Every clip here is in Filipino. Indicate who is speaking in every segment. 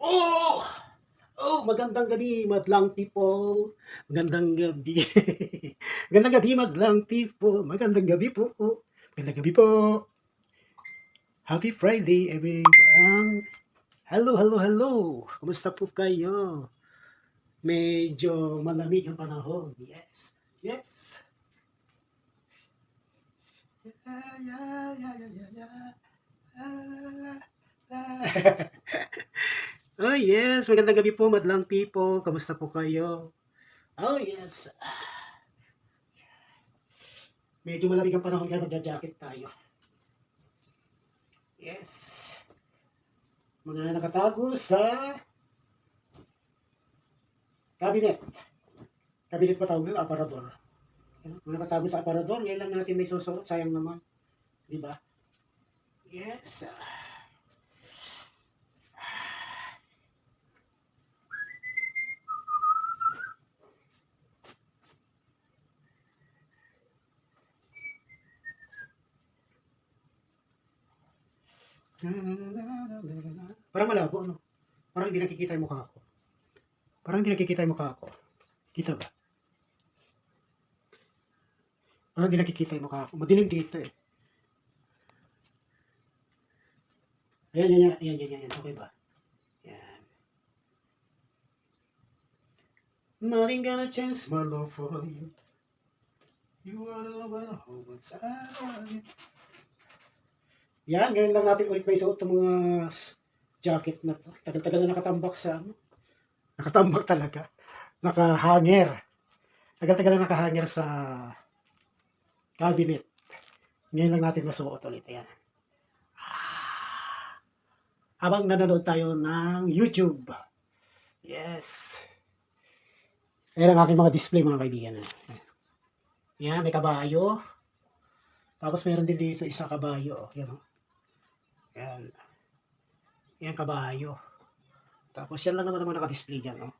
Speaker 1: Oh! Oh, magandang gabi, madlang people. Magandang gabi. magandang gabi, madlang people. Magandang gabi po. Magandang gabi po. Happy Friday, everyone. Hello, hello, hello. Kumusta po kayo? Medyo malamig ang panahon. Yes. Yes. Yeah, yeah, yeah, yeah, yeah, yeah. La, la, la, la. Oh yes, magandang gabi po madlang people. Kamusta po kayo? Oh yes. Medyo malamig ang panahon kaya magja-jacket tayo. Yes. Mga nakatago sa cabinet. Cabinet pa tawag nila, aparador. Mga nakatago sa aparador, ngayon lang natin may susuot. Sayang naman. Di ba? Yes. Parang malabo, no? Parang hindi nakikita yung mukha ko. Parang hindi nakikita yung mukha ko. Kita ba? Parang hindi nakikita yung mukha ko. Madilim dito eh. Ayan, yan, yan, yan, yan, yan, yan. Okay ba? Yan. Nothing gonna change my love for you. You are the one who wants I Yan, ngayon lang natin ulit may suot ng mga jacket na to. Tagal-tagal na nakatambak sa ano. Nakatambak talaga. Nakahanger. Tagal-tagal na nakahanger sa cabinet. Ngayon lang natin masuot ulit. Ayan. Ah. Habang nanonood tayo ng YouTube. Yes. Ayan ang aking mga display mga kaibigan. Yan, may kabayo. Tapos meron din dito isang kabayo. oh. Yan, oh. Yan. Yan kabayo. Tapos yan lang naman naman naka-display dyan, no?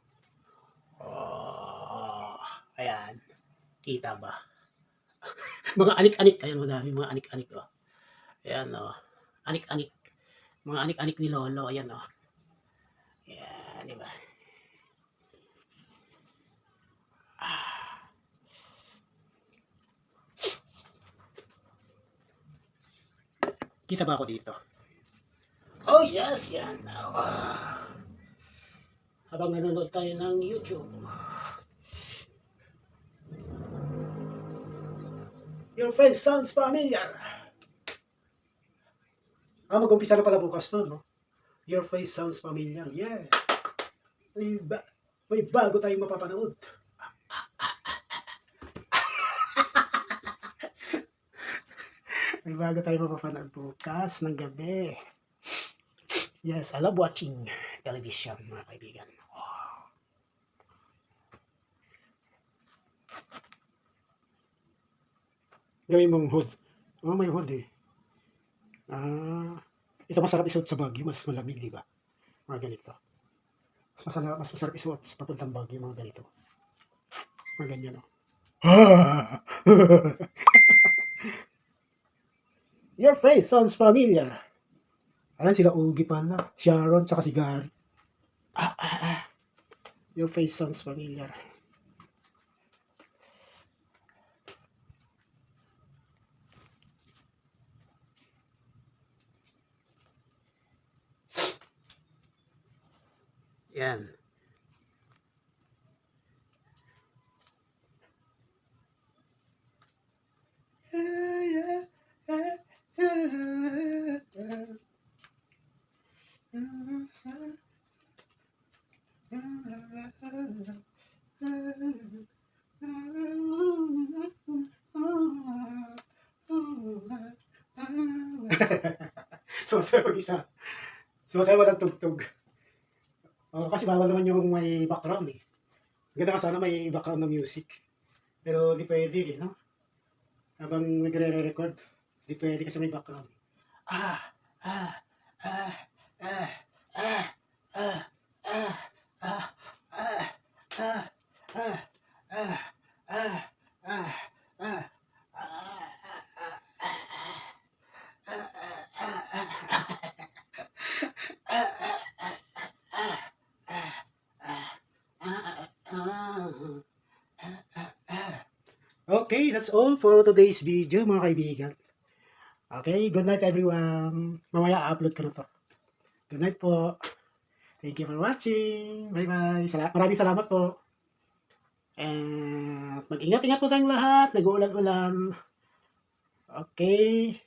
Speaker 1: Oh, ayan. Kita ba? mga anik-anik. Ayan, madami mga anik-anik, oh. Ayan, oh. Anik-anik. Mga anik-anik ni Lolo. Ayan, oh. Ayan, di ba? Kita ba ako dito? Oh, yes, yan. Ah. Habang nanonood tayo ng YouTube. Your face sounds familiar. Ah, mag-umpisa na pala bukas to, no? Your face sounds familiar. Yeah. May, ba- may bago tayong mapapanood. may bago tayong mapapanood bukas ng gabi. Yes, I love watching television, mga kaibigan. Wow. Gawin mong hood. Oh, may hood eh. Ah, ito masarap isuot sa Baguio, mas malamig, di ba? Mga ganito. Mas masarap, mas masarap isuot sa papuntang Baguio, mga ganito. Mga ganyan, oh. Your face sounds familiar. Ayan sila Ugi pala. Sharon, tsaka si Gary. Ah, ah, ah. Your face sounds familiar. Yan. Sumasayaw mag-isa. Sumasayaw walang tugtog. Oh, kasi bawal naman yung may background eh. Ganda ka sana may background na music. Pero di pwede eh, no? Habang nagre-record, di pwede kasi may background. Ah, ah, ah, ah, ah, ah, ah, ah, ah, ah, ah, ah, ah, ah, Okay, that's all for today's video mga kaibigan. Okay, good night everyone. Mamaya upload ko na to. Good night po. Thank you for watching. Bye-bye. Sala- maraming salamat po. And mag-ingat-ingat po tayong lahat. Nag-uulan-ulan. Okay.